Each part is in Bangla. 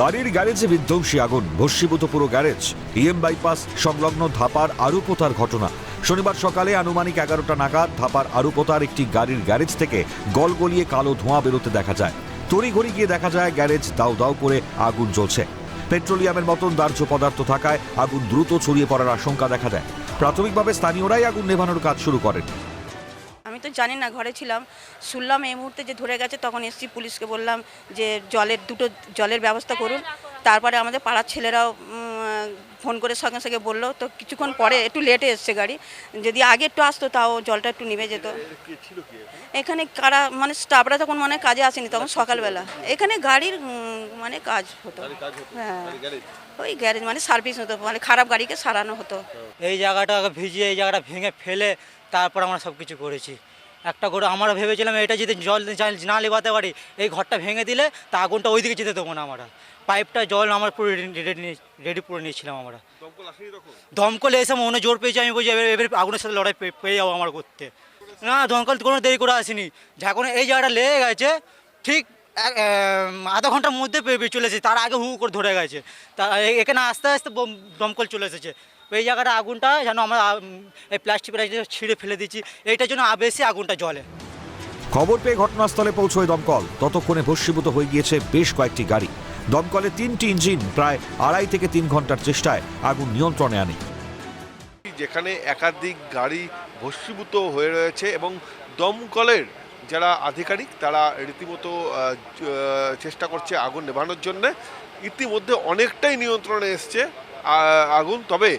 গাড়ির গ্যারেজে বিধ্বংসী আগুন, ভস্মীভূত পুরো গ্যারেজ ইএম বাইপাস সংলগ্ন ধাপার আরুপোতার ঘটনা। শনিবার সকালে আনুমানিক এগারোটা নাগাদ ধাপার আরুপোতার একটি গাড়ির গ্যারেজ থেকে গল গলিয়ে কালো ধোঁয়া বেরোতে দেখা যায়। তড়িঘড়ি গিয়ে দেখা যায় গ্যারেজ দাউ দাউ করে আগুন জ্বলছে। পেট্রোলিয়ামের মতন দাহ্য পদার্থ থাকায় আগুন দ্রুত ছড়িয়ে পড়ার আশঙ্কা দেখা দেয়। প্রাথমিকভাবে স্থানীয়রাই আগুন নেভানোর কাজ শুরু করেন। তো জানি না, ঘরে ছিলাম। শুনলাম এই মুহূর্তে যে ধরে গেছে, তখন এসছি পুলিশকে বললাম যে জলের, দুটো জলের ব্যবস্থা করুন। তারপরে আমাদের পাড়ার ছেলেরাও ফোন করে সঙ্গে সঙ্গে বলল তো কিছুক্ষণ পরে একটু লেটে এসছে গাড়ি। যদি আগে একটু আসতো তাও জলটা একটু নিভে যেত। এখানে? কারা মানে স্টাফরা তখন মানে কাজে আসেনি তখন সকালবেলা। এখানে গাড়ির মানে কাজ হতো। হ্যাঁ। ওই গ্যারেজ মানে সার্ভিস হতো মানে খারাপ গাড়িকে সারানো হতো। এই জায়গাটা ভিজিয়ে এই জায়গাটা ভেঙে ফেলে তারপর আমরা সব কিছু করেছি। একটা করে আমরা ভেবেছিলাম এটা যদি জল না লেবাতে পারি এই ঘরটা ভেঙে দিলে তা আগুনটা ওইদিকে যেতে দেবো না আমরা। পাইপটা জল আমার পুরো রেডি করে নিয়েছিলাম আমরা। দমকল এসে মনে জোর পেয়েছি আমি বলছি এবার এবার আগুনের সাথে লড়াই পেয়ে যাব আমার করতে না দমকল কোনো দেরি করে আসেনি। যখন এই জায়গাটা লেগে গেছে ঠিক আধা ঘণ্টার মধ্যে চলে এসেছে। তার আগে হু করে ধরে গেছে। তা এখানে আস্তে আস্তে দমকল চলে এসেছে। এই জায়গাটা আগুনটা যেন আমরা এই প্লাস্টিক প্লাস্টিক ছিঁড়ে ফেলে দিচ্ছি এইটার জন্য বেশি আগুনটা জলে খবর পেয়ে ঘটনাস্থলে পৌঁছয় দমকল। ততক্ষণে ভস্মীভূত হয়ে গিয়েছে বেশ কয়েকটি গাড়ি। দমকলে তিনটি ইঞ্জিন প্রায় আড়াই থেকে তিন ঘণ্টার চেষ্টায় আগুন নিয়ন্ত্রণে আনে। যেখানে একাধিক গাড়ি ভস্মীভূত হয়ে রয়েছে এবং দমকলের যারা আধিকারিক তারা রীতিমতো চেষ্টা করছে আগুন নেভানোর জন্য। ইতিমধ্যে অনেকটাই নিয়ন্ত্রণে এসছে। আগুন, তবে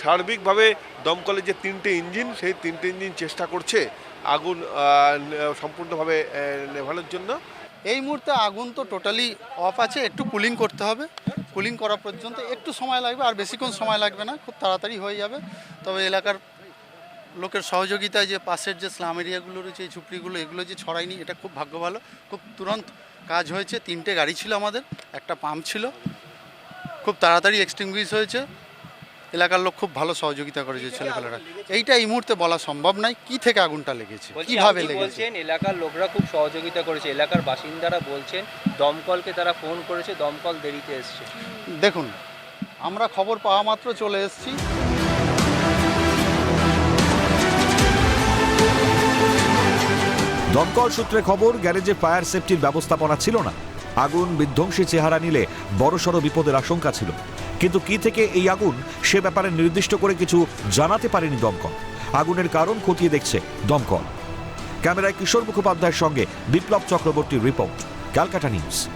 সার্বিকভাবে দমকলের যে তিনটে ইঞ্জিন, সেই তিনটে ইঞ্জিন চেষ্টা করছে আগুন সম্পূর্ণভাবে নেভানোর জন্য। এই মুহূর্তে আগুন তো টোটালি অফ আছে, একটু কুলিং করতে হবে। কুলিং করা পর্যন্ত একটু সময় লাগবে, আর বেশিক্ষণ সময় লাগবে না, খুব তাড়াতাড়ি হয়ে যাবে। তবে এলাকার লোকের সহযোগিতায় যে পাশের যে স্লাম এরিয়াগুলো রয়েছে, এই ঝুপড়িগুলো, এগুলো যে ছড়ায়নি, এটা খুব ভাগ্য ভালো। খুব তুরন্ত কাজ হয়েছে, তিনটে গাড়ি ছিল আমাদের, একটা পাম্প ছিল। খুব তাড়াতাড়ি এক্সটিংগুইশ হয়েছে। এলাকার লোক খুব ভালো সহযোগিতা করেছে ছেলেপেলেরা। এইটা এই মুহূর্তে বলা সম্ভব নয় কি থেকে আগুনটা লেগেছে কীভাবে লেগেছে? এলাকার লোকরা খুব সহযোগিতা করেছে এলাকার বাসিন্দারা বলছেন দমকলকে তারা ফোন করেছে দমকল দেরিতে এসছে। দেখুন আমরা খবর পাওয়া মাত্র চলে এসেছি। দমকল সূত্রে খবর গ্যারেজে ফায়ার সেফটির ব্যবস্থাপনা ছিল না। আগুন বিধ্বংসী চেহারা নিলে বড়সড় বিপদের আশঙ্কা ছিল। কিন্তু কি থেকে এই আগুন, সে ব্যাপারে নির্দিষ্ট করে কিছু জানাতে পারেনি দমকল। আগুনের কারণ খতিয়ে দেখছে দমকল। ক্যামেরায় কিশোর মুখোপাধ্যায়ের সঙ্গে বিপ্লব চক্রবর্তীর রিপোর্ট, ক্যালকাটা নিউজ।